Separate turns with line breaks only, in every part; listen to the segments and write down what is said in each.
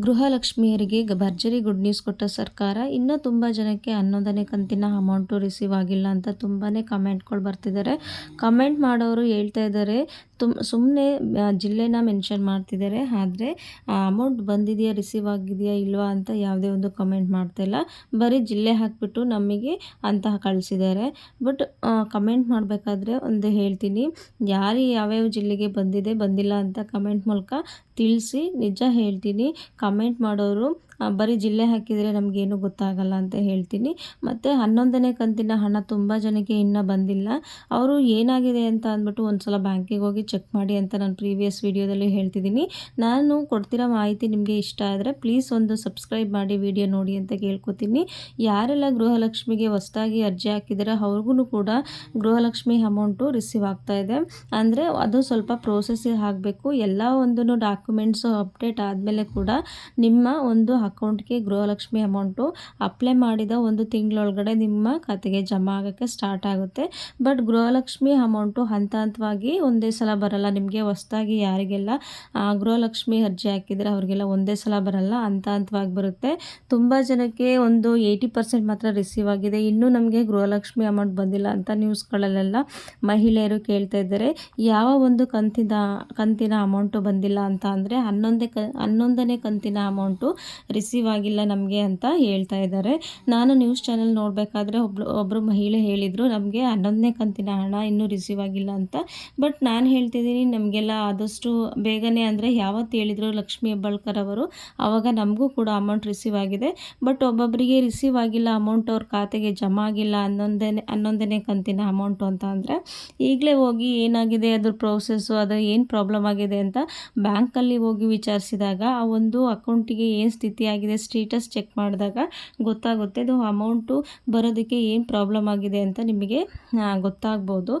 ಗೃಹಲಕ್ಷ್ಮಿಯರಿಗೆ ಭರ್ಜರಿ good news ಕೊಟ್ಟ ಸರ್ಕಾರ ಇನ್ನೂ ತುಂಬ ಜನಕ್ಕೆ ಹನ್ನೊಂದನೇ ಕಂತಿನ ಅಮೌಂಟು ರಿಸೀವ್ ಆಗಿಲ್ಲ ಅಂತ ತುಂಬಾ ಕಮೆಂಟ್ಗಳು ಬರ್ತಿದ್ದಾರೆ ಕಮೆಂಟ್ ಮಾಡೋರು ಹೇಳ್ತಾ ಇದ್ದಾರೆ ತುಮ್ ಸುಮ್ಮನೆ ಜಿಲ್ಲೆನ ಮೆನ್ಷನ್ ಮಾಡ್ತಿದ್ದಾರೆ. ಆದರೆ ಅಮೌಂಟ್ ಬಂದಿದೆಯಾ, ರಿಸೀವ್ ಆಗಿದೆಯಾ, ಇಲ್ವಾ ಅಂತ ಯಾವುದೇ ಒಂದು ಕಮೆಂಟ್ ಮಾಡ್ತಾ ಇಲ್ಲ. ಬರೀ ಜಿಲ್ಲೆ ಹಾಕಿಬಿಟ್ಟು ನಮಗೆ ಅಂತ ಕಳಿಸಿದ್ದಾರೆ. ಬಟ್ ಕಮೆಂಟ್ ಮಾಡಬೇಕಾದ್ರೆ ಒಂದು ಹೇಳ್ತೀನಿ. ಯಾರು ಯಾವ್ಯಾವ ಜಿಲ್ಲೆಗೆ ಬಂದಿದೆ, ಬಂದಿಲ್ಲ ಅಂತ ಕಮೆಂಟ್ ಮೂಲಕ ತಿಳಿಸಿ. ನಿಜ ಹೇಳ್ತೀನಿ, ಕಮೆಂಟ್ ಮಾಡೋರು ಬರೀ ಜಿಲ್ಲೆ ಹಾಕಿದರೆ ನಮಗೇನು ಗೊತ್ತಾಗಲ್ಲ ಅಂತ ಹೇಳ್ತೀನಿ. ಮತ್ತು ಹನ್ನೊಂದನೇ ಕಂತಿನ ಹಣ ತುಂಬ ಜನಕ್ಕೆ ಇನ್ನೂ ಬಂದಿಲ್ಲ. ಅವರು ಏನಾಗಿದೆ ಅಂತ ಅಂದ್ಬಿಟ್ಟು ಒಂದು ಸಲ ಬ್ಯಾಂಕಿಗೆ ಹೋಗಿ ಚೆಕ್ ಮಾಡಿ ಅಂತ ನಾನು ಪ್ರೀವಿಯಸ್ ವಿಡಿಯೋದಲ್ಲಿ ಹೇಳ್ತಿದ್ದೀನಿ. ನಾನು ಕೊಡ್ತಿರೋ ಮಾಹಿತಿ ನಿಮಗೆ ಇಷ್ಟ ಆದರೆ ಪ್ಲೀಸ್ ಒಂದು ಸಬ್ಸ್ಕ್ರೈಬ್ ಮಾಡಿ ವಿಡಿಯೋ ನೋಡಿ ಅಂತ ಕೇಳ್ಕೊತೀನಿ. ಯಾರೆಲ್ಲ ಗೃಹಲಕ್ಷ್ಮಿಗೆ ಹೊಸದಾಗಿ ಅರ್ಜಿ ಹಾಕಿದರೆ ಅವ್ರಿಗೂ ಕೂಡ ಗೃಹಲಕ್ಷ್ಮಿ ಅಮೌಂಟು ರಿಸೀವ್ ಆಗ್ತಾ ಇದೆ. ಅಂದರೆ ಅದು ಸ್ವಲ್ಪ ಪ್ರೋಸೆಸ್ಸಿಗೆ ಆಗಬೇಕು. ಎಲ್ಲ ಒಂದು ಡಾಕ್ಯುಮೆಂಟ್ಸು ಅಪ್ಡೇಟ್ ಆದಮೇಲೆ ಕೂಡ ನಿಮ್ಮ ಒಂದು ಅಕೌಂಟ್ಗೆ ಗೃಹಲಕ್ಷ್ಮಿ ಅಮೌಂಟು ಅಪ್ಲೈ ಮಾಡಿದ ಒಂದು ತಿಂಗಳೊಳಗಡೆ ನಿಮ್ಮ ಖಾತೆಗೆ ಜಮಾ ಆಗೋಕ್ಕೆ ಸ್ಟಾರ್ಟ್ ಆಗುತ್ತೆ. ಬಟ್ ಗೃಹಲಕ್ಷ್ಮಿ ಅಮೌಂಟು ಹಂತ ಹಂತವಾಗಿ ಒಂದೇ ಸಲ ಬರಲ್ಲ. ನಿಮಗೆ ಹೊಸದಾಗಿ ಯಾರಿಗೆಲ್ಲ ಗೃಹಲಕ್ಷ್ಮಿ ಅರ್ಜಿ ಹಾಕಿದರೆ ಅವರಿಗೆಲ್ಲ ಒಂದೇ ಸಲ ಬರಲ್ಲ ಹಂತ ಹಂತವಾಗಿ ಬರುತ್ತೆ. ತುಂಬ ಜನಕ್ಕೆ ಒಂದು ಏಯ್ಟಿ ಪರ್ಸೆಂಟ್ ಮಾತ್ರ ರಿಸೀವ್ ಆಗಿದೆ. ಇನ್ನೂ ನಮಗೆ ಗೃಹಲಕ್ಷ್ಮಿ ಅಮೌಂಟ್ ಬಂದಿಲ್ಲ ಅಂತ ನ್ಯೂಸ್ಗಳಲ್ಲೆಲ್ಲ ಮಹಿಳೆಯರು ಕೇಳ್ತಾ ಇದ್ದಾರೆ. ಯಾವ ಒಂದು ಕಂತಿನ ಕಂತಿನ ಅಮೌಂಟು ಬಂದಿಲ್ಲ ಅಂತ ಅಂದರೆ ಹನ್ನೊಂದೇ ಕ, ಹನ್ನೊಂದನೇ ಕಂತಿನ ಅಮೌಂಟು ರಿಸೀವ್ ಆಗಿಲ್ಲ ನಮಗೆ ಅಂತ ಹೇಳ್ತಾ ಇದ್ದಾರೆ. ನಾನು ನ್ಯೂಸ್ ಚಾನೆಲ್ ನೋಡಬೇಕಾದ್ರೆ ಒಬ್ರು ಒಬ್ಬರು ಮಹಿಳೆ ಹೇಳಿದರು, ನಮಗೆ ಹನ್ನೊಂದನೇ ಕಂತಿನ ಹಣ ಇನ್ನೂ ರಿಸೀವ್ ಆಗಿಲ್ಲ ಅಂತ. ಬಟ್ ನಾನು ಹೇಳ್ತಿದ್ದೀನಿ, ನಮಗೆಲ್ಲ ಆದಷ್ಟು ಬೇಗನೆ ಅಂದರೆ ಯಾವತ್ತು ಹೇಳಿದರು ಲಕ್ಷ್ಮಿ ಹೆಬ್ಬಾಳ್ಕರ್ ಅವರು ಆವಾಗ ನಮಗೂ ಕೂಡ ಅಮೌಂಟ್ ರಿಸೀವ್ ಆಗಿದೆ. ಬಟ್ ಒಬ್ಬೊಬ್ಬರಿಗೆ ರಿಸೀವ್ ಆಗಿಲ್ಲ ಅಮೌಂಟ್ ಅವ್ರ ಖಾತೆಗೆ ಜಮಾ ಆಗಿಲ್ಲ ಹನ್ನೊಂದನೇ ಹನ್ನೊಂದನೇ ಕಂತಿನ ಅಮೌಂಟು ಅಂತ ಅಂದರೆ, ಈಗಲೇ ಹೋಗಿ ಏನಾಗಿದೆ, ಅದ್ರ ಪ್ರೋಸೆಸ್ಸು ಅದು ಏನು ಪ್ರಾಬ್ಲಮ್ ಆಗಿದೆ ಅಂತ ಬ್ಯಾಂಕಲ್ಲಿ ಹೋಗಿ ವಿಚಾರಿಸಿದಾಗ ಆ ಒಂದು ಅಕೌಂಟಿಗೆ ಏನು ಸ್ಥಿತಿ ಆಗಿದೆ ಸ್ಟೇಟಸ್ ಚೆಕ್ ಮಾಡಿದಾಗ ಗೊತ್ತಾಗುತ್ತೆ. ಅದು ಅಮೌಂಟು ಬರೋದಕ್ಕೆ ಏನು ಪ್ರಾಬ್ಲಮ್ ಆಗಿದೆ ಅಂತ ನಿಮಗೆ ಗೊತ್ತಾಗ್ಬೋದು.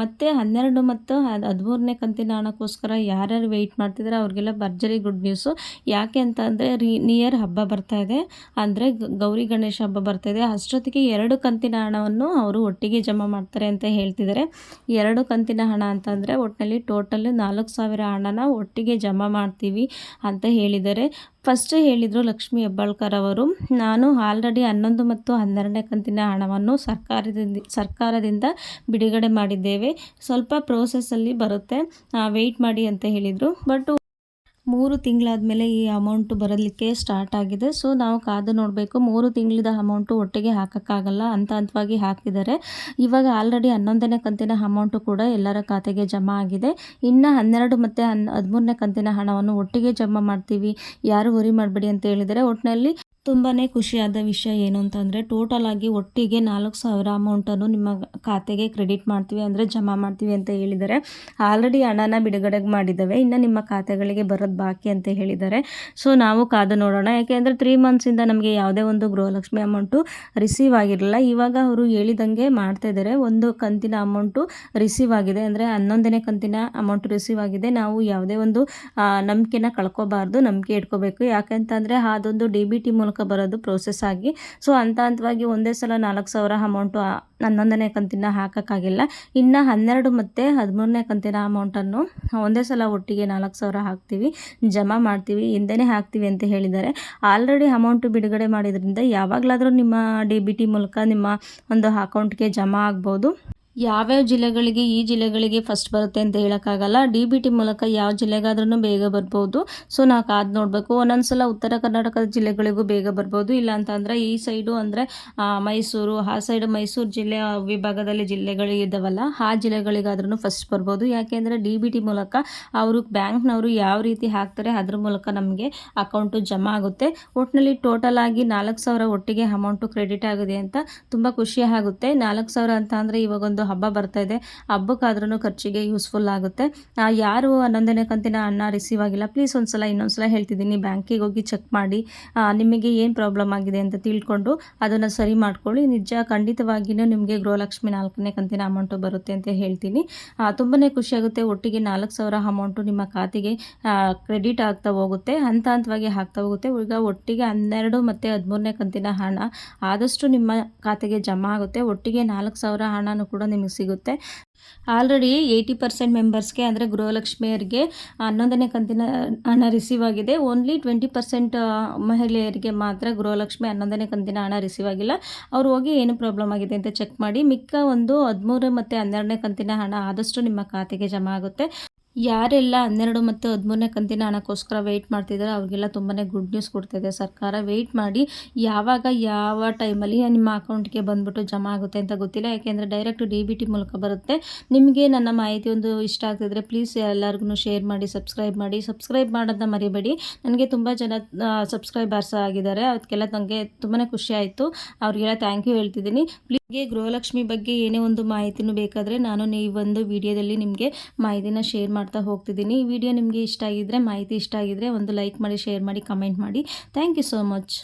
ಮತ್ತು ಹನ್ನೆರಡು ಮತ್ತು ಹದ್- ಹದಿಮೂರನೇ ಕಂತಿನ ಹಣಕ್ಕೋಸ್ಕರ ಯಾರ್ಯಾರು ವೆಯ್ಟ್ ಮಾಡ್ತಿದ್ದಾರೆ ಅವ್ರಿಗೆಲ್ಲ ಭರ್ಜರಿ ಗುಡ್ ನ್ಯೂಸು ಯಾಕೆ ಅಂತ ಅಂದರೆ ನಿಯರ್ ಹಬ್ಬ ಬರ್ತಾ ಇದೆ. ಅಂದರೆ ಗೌರಿ ಗಣೇಶ ಹಬ್ಬ ಬರ್ತಾ ಇದೆ. ಅಷ್ಟೊತ್ತಿಗೆ ಎರಡು ಕಂತಿನ ಹಣವನ್ನು ಅವರು ಒಟ್ಟಿಗೆ ಜಮಾ ಮಾಡ್ತಾರೆ ಅಂತ ಹೇಳ್ತಿದ್ದಾರೆ ಎರಡು ಕಂತಿನ ಹಣ ಅಂತಂದರೆ ಒಟ್ಟಿನಲ್ಲಿ ಟೋಟಲ್ ನಾಲ್ಕು ಸಾವಿರ ಹಣನ ಒಟ್ಟಿಗೆ ಜಮಾ ಮಾಡ್ತೀವಿ ಅಂತ ಹೇಳಿದ್ದಾರೆ. ಫಸ್ಟ್ ಹೇಳಿದರು ಲಕ್ಷ್ಮಿ ಹೆಬ್ಬಾಳ್ಕರ್ ಅವರು, ನಾನು ಆಲ್ರೆಡಿ ಹನ್ನೊಂದು ಮತ್ತು ಹನ್ನೆರಡನೇ ಕಂತಿನ ಹಣವನ್ನು ಸರ್ಕಾರದಿಂದ ಸರ್ಕಾರದಿಂದ ಬಿಡುಗಡೆ ಮಾಡಿದ್ದೇವೆ. ಸ್ವಲ್ಪ ಪ್ರೋಸೆಸ್ಸಲ್ಲಿ ಬರುತ್ತೆ. ವೆಯ್ಟ್ ಮಾಡಿ ಅಂತ ಹೇಳಿದರು. ಬಟ್ ಮೂರು ತಿಂಗಳಾದಮೇಲೆ ಈ ಅಮೌಂಟು ಬರಲಿಕ್ಕೆ ಸ್ಟಾರ್ಟ್ ಆಗಿದೆ. ಸೊ ನಾವು ಕಾದು ನೋಡಬೇಕು, ಮೂರು ತಿಂಗಳಿದ ಅಮೌಂಟು ಒಟ್ಟಿಗೆ ಹಾಕೋಕ್ಕಾಗಲ್ಲ ಹಂತ ಹಂತವಾಗಿ ಹಾಕಿದ್ದಾರೆ. ಇವಾಗ ಆಲ್ರೆಡಿ ಹನ್ನೊಂದನೇ ಕಂತಿನ ಅಮೌಂಟು ಕೂಡ ಎಲ್ಲರ ಖಾತೆಗೆ ಜಮಾ ಆಗಿದೆ. ಇನ್ನು ಹನ್ನೆರಡು ಮತ್ತು ಹನ್, ಹದಿಮೂರನೇ ಕಂತಿನ ಹಣವನ್ನು ಒಟ್ಟಿಗೆ ಜಮಾ ಮಾಡ್ತೀವಿ. ಯಾರು ವರಿ ಮಾಡಬೇಡಿ ಅಂತ ಹೇಳಿದರೆ ಒಟ್ಟಿನಲ್ಲಿ ತುಂಬಾ ಖುಷಿಯಾದ ವಿಷಯ ಏನು ಅಂತಂದರೆ ಟೋಟಲ್ ಆಗಿ ಒಟ್ಟಿಗೆ ನಾಲ್ಕು ಸಾವಿರ ಅಮೌಂಟನ್ನು ನಿಮ್ಮ ಖಾತೆಗೆ ಕ್ರೆಡಿಟ್ ಮಾಡ್ತೀವಿ ಅಂದರೆ ಜಮಾ ಮಾಡ್ತೀವಿ ಅಂತ ಹೇಳಿದ್ದಾರೆ. ಆಲ್ರೆಡಿ ಹಣನ ಬಿಡುಗಡೆ ಮಾಡಿದ್ದಾವೆ. ಇನ್ನು ನಿಮ್ಮ ಖಾತೆಗಳಿಗೆ ಬರೋದು ಬಾಕಿ ಅಂತ ಹೇಳಿದ್ದಾರೆ. ಸೊ ನಾವು ಕಾದು ನೋಡೋಣ. ಯಾಕೆಂದರೆ ತ್ರೀ ಮಂತ್ಸಿಂದ ನಮಗೆ ಯಾವುದೇ ಒಂದು ಗೃಹಲಕ್ಷ್ಮಿ ಅಮೌಂಟು ರಿಸೀವ್ ಆಗಿರಲಿಲ್ಲ ಇವಾಗ ಅವರು ಹೇಳಿದಂಗೆ ಮಾಡ್ತಾ ಇದ್ದಾರೆ. ಒಂದು ಕಂತಿನ ಅಮೌಂಟು ರಿಸೀವ್ ಆಗಿದೆ ಅಂದರೆ ಹನ್ನೊಂದನೇ ಕಂತಿನ ಅಮೌಂಟ್ ರಿಸೀವ್ ಆಗಿದೆ. ನಾವು ಯಾವುದೇ ಒಂದು ನಂಬಿಕೆನ ಕಳ್ಕೊಬಾರ್ದು, ನಂಬಿಕೆ ಇಟ್ಕೋಬೇಕು. ಯಾಕೆಂತಂದರೆ ಅದೊಂದು ಡಿ ಬಿ ಟಿ ಮೂಲಕ ಬರೋದು ಪ್ರೋಸೆಸ್ ಆಗಿ. ಸೊ ಹಂತ ಹಂತವಾಗಿ ಒಂದೇ ಸಲ ನಾಲ್ಕು ಸಾವಿರ ಅಮೌಂಟು ಹನ್ನೊಂದನೇ ಕಂತಿನ ಹಾಕೋಕ್ಕಾಗಿಲ್ಲ. ಇನ್ನು ಹನ್ನೆರಡು ಮತ್ತು ಹದಿಮೂರನೇ ಕಂತಿನ ಅಮೌಂಟನ್ನು ಒಂದೇ ಸಲ ಒಟ್ಟಿಗೆ ನಾಲ್ಕು ಸಾವಿರ ಹಾಕ್ತೀವಿ. ಜಮಾ ಮಾಡ್ತೀವಿ. ಹಿಂದೆನೇ ಹಾಕ್ತೀವಿ ಅಂತ ಹೇಳಿದ್ದಾರೆ. ಆಲ್ರೆಡಿ ಅಮೌಂಟು ಬಿಡುಗಡೆ ಮಾಡಿದ್ರಿಂದ ಯಾವಾಗಲಾದರೂ ನಿಮ್ಮ ಡಿ ಬಿ ಟಿ ಮೂಲಕ ನಿಮ್ಮ ಒಂದು ಅಕೌಂಟ್ಗೆ ಜಮಾ ಆಗ್ಬೋದು. ಯಾವ್ಯಾವ ಜಿಲ್ಲೆಗಳಿಗೆ ಈ ಜಿಲ್ಲೆಗಳಿಗೆ ಫಸ್ಟ್ ಬರುತ್ತೆ ಅಂತ ಹೇಳೋಕ್ಕಾಗಲ್ಲ. ಡಿ ಬಿ ಟಿ ಮೂಲಕ ಯಾವ ಜಿಲ್ಲೆಗಾದ್ರೂ ಬೇಗ ಬರ್ಬೋದು. ಸೊ ನಾವು ಕಾದು ನೋಡಬೇಕು. ಒಂದೊಂದ್ಸಲ ಉತ್ತರ ಕರ್ನಾಟಕದ ಜಿಲ್ಲೆಗಳಿಗೂ ಬೇಗ ಬರ್ಬೋದು. ಇಲ್ಲ ಅಂತಂದರೆ ಈ ಸೈಡು ಅಂದರೆ ಮೈಸೂರು, ಆ ಸೈಡು ಮೈಸೂರು ಜಿಲ್ಲೆ ವಿಭಾಗದಲ್ಲಿ ಜಿಲ್ಲೆಗಳು ಇದ್ದಾವಲ್ಲ, ಆ ಜಿಲ್ಲೆಗಳಿಗಾದ್ರೂ ಫಸ್ಟ್ ಬರ್ಬೋದು. ಯಾಕೆಂದರೆ ಡಿ ಬಿ ಟಿ ಮೂಲಕ ಅವರು ಬ್ಯಾಂಕ್ನವರು ಯಾವ ರೀತಿ ಹಾಕ್ತಾರೆ, ಅದ್ರ ಮೂಲಕ ನಮಗೆ ಅಕೌಂಟು ಜಮಾ ಆಗುತ್ತೆ. ಒಟ್ಟಿನಲ್ಲಿ ಟೋಟಲ್ ಆಗಿ ನಾಲ್ಕು ಸಾವಿರ ಒಟ್ಟಿಗೆ ಅಮೌಂಟು ಕ್ರೆಡಿಟ್ ಆಗಿದೆ ಅಂತ ತುಂಬ ಖುಷಿ ಆಗುತ್ತೆ. ನಾಲ್ಕು ಸಾವಿರ ಅಂತ ಅಂದರೆ ಇವಾಗೊಂದು ಹಬ್ಬ ಬರ್ತಾ ಇದೆ. ಹಬ್ಬಕ್ಕಾದ್ರೂ ಖರ್ಚಿಗೆ ಯೂಸ್ಫುಲ್ ಆಗುತ್ತೆ. ಯಾರು ಹನ್ನೊಂದನೇ ಕಂತಿನ ಹಣ ರಿಸೀವ್ ಆಗಿಲ್ಲ ಪ್ಲೀಸ್ ಒಂದ್ಸಲ ಇನ್ನೊಂದ್ಸಲ ಹೇಳ್ತಿದ್ದೀನಿ. ಬ್ಯಾಂಕಿಗೆ ಹೋಗಿ ಚೆಕ್ ಮಾಡಿ ನಿಮಗೆ ಏನು ಪ್ರಾಬ್ಲಮ್ ಆಗಿದೆ ಅಂತ ತಿಳ್ಕೊಂಡು ಅದನ್ನು ಸರಿ ಮಾಡ್ಕೊಳ್ಳಿ. ನಿಜ ಖಂಡಿತವಾಗಿಯೂ ನಿಮಗೆ ಗೃಹಲಕ್ಷ್ಮಿ ನಾಲ್ಕನೇ ಕಂತಿನ ಅಮೌಂಟು ಬರುತ್ತೆ ಅಂತ ಹೇಳ್ತೀನಿ. ತುಂಬನೇ ಖುಷಿಯಾಗುತ್ತೆ ಒಟ್ಟಿಗೆ ನಾಲ್ಕು ಸಾವಿರ ಅಮೌಂಟು ನಿಮ್ಮ ಖಾತೆಗೆ ಕ್ರೆಡಿಟ್ ಆಗ್ತಾ ಹೋಗುತ್ತೆ ಹಂತ ಹಂತವಾಗಿ ಆಗ್ತಾ ಹೋಗುತ್ತೆ. ಈಗ ಒಟ್ಟಿಗೆ ಹನ್ನೆರಡು ಮತ್ತು ಹದಿಮೂರನೇ ಕಂತಿನ ಹಣ ಆದಷ್ಟು ನಿಮ್ಮ ಖಾತೆಗೆ ಜಮಾ ಆಗುತ್ತೆ. ಒಟ್ಟಿಗೆ ನಾಲ್ಕು ಸಾವಿರ ಹಣನೂ ಕೂಡ ನಿಮಗೆ ಸಿಗುತ್ತೆ. ಆಲ್ರೆಡಿ ಏಯ್ಟಿ ಪರ್ಸೆಂಟ್ ಮೆಂಬರ್ಸ್ಗೆ ಅಂದರೆ ಗೃಹಲಕ್ಷ್ಮಿಯರಿಗೆ ಹನ್ನೊಂದನೇ ಕಂತಿನ ಹಣ ರಿಸೀವ್ ಆಗಿದೆ. ಓನ್ಲಿ ಟ್ವೆಂಟಿ ಪರ್ಸೆಂಟ್ ಮಹಿಳೆಯರಿಗೆ ಮಾತ್ರ ಗೃಹಲಕ್ಷ್ಮಿ ಹನ್ನೊಂದನೇ ಕಂತಿನ ಹಣ ರಿಸೀವ್ ಆಗಿಲ್ಲ. ಅವ್ರು ಹೋಗಿ ಏನು ಪ್ರಾಬ್ಲಮ್ ಆಗಿದೆ ಅಂತ ಚೆಕ್ ಮಾಡಿ. ಮಿಕ್ಕ ಒಂದು ಹದಿಮೂರು ಮತ್ತು ಹನ್ನೆರಡನೇ ಕಂತಿನ ಹಣ ಆದಷ್ಟು ನಿಮ್ಮ ಖಾತೆಗೆ ಜಮಾ ಆಗುತ್ತೆ. ಯಾರೆಲ್ಲ ಹನ್ನೆರಡು ಮತ್ತು ಹದಿಮೂರನೇ ಕಂತಿನ ಹಣಕ್ಕೋಸ್ಕರ ವೆಯ್ಟ್ ಮಾಡ್ತಿದ್ದಾರೆ ಅವ್ರಿಗೆಲ್ಲ ತುಂಬಾ ಗುಡ್ ನ್ಯೂಸ್ ಕೊಡ್ತಿದೆ. ಸರ್ಕಾರ ವೆಯ್ಟ್ ಮಾಡಿ ಯಾವಾಗ ಯಾವ ಟೈಮಲ್ಲಿ ನಿಮ್ಮ ಅಕೌಂಟ್ಗೆ ಬಂದ್ಬಿಟ್ಟು ಜಮಾ ಆಗುತ್ತೆ ಅಂತ ಗೊತ್ತಿಲ್ಲ. ಯಾಕೆಂದರೆ ಡೈರೆಕ್ಟ್ ಡಿ ಬಿ ಟಿ ಮೂಲಕ ಬರುತ್ತೆ. ನಿಮಗೆ ನನ್ನ ಮಾಹಿತಿ ಒಂದು ಇಷ್ಟ ಆಗ್ತಿದ್ರೆ ಪ್ಲೀಸ್ ಎಲ್ಲರಿಗೂ ಶೇರ್ ಮಾಡಿ ಸಬ್ಸ್ಕ್ರೈಬ್ ಮಾಡಿ. ಸಬ್ಸ್ಕ್ರೈಬ್ ಮಾಡೋದನ್ನ ಮರಿಬೇಡಿ. ನನಗೆ ತುಂಬ ಜನ ಸಬ್ಸ್ಕ್ರೈಬರ್ಸ್ ಆಗಿದ್ದಾರೆ. ಅದಕ್ಕೆಲ್ಲ ನನಗೆ ತುಂಬಾ ಖುಷಿ ಆಯಿತು. ಅವ್ರಿಗೆಲ್ಲ ಥ್ಯಾಂಕ್ ಯು ಹೇಳ್ತಿದ್ದೀನಿ. ಪ್ಲೀಸ್ಗೆ ಗೃಹಲಕ್ಷ್ಮಿ ಬಗ್ಗೆ ಏನೇ ಒಂದು ಮಾಹಿತಿನೂ ಬೇಕಾದರೆ ನಾನು ಈ ಒಂದು ವಿಡಿಯೋದಲ್ಲಿ ನಿಮಗೆ ಮಾಹಿತಿನ ಶೇರ್ ಮಾಡ್ತಾ ಹೋಗ್ತಿದ್ದೀನಿ. ಈ ವಿಡಿಯೋ ನಿಮಗೆ ಇಷ್ಟ ಆಗಿದ್ದರೆ ಮಾಹಿತಿ ಇಷ್ಟ ಆಗಿದ್ದರೆ ಒಂದು ಲೈಕ್ ಮಾಡಿ, ಶೇರ್ ಮಾಡಿ, ಕಮೆಂಟ್ ಮಾಡಿ. Thank you so much.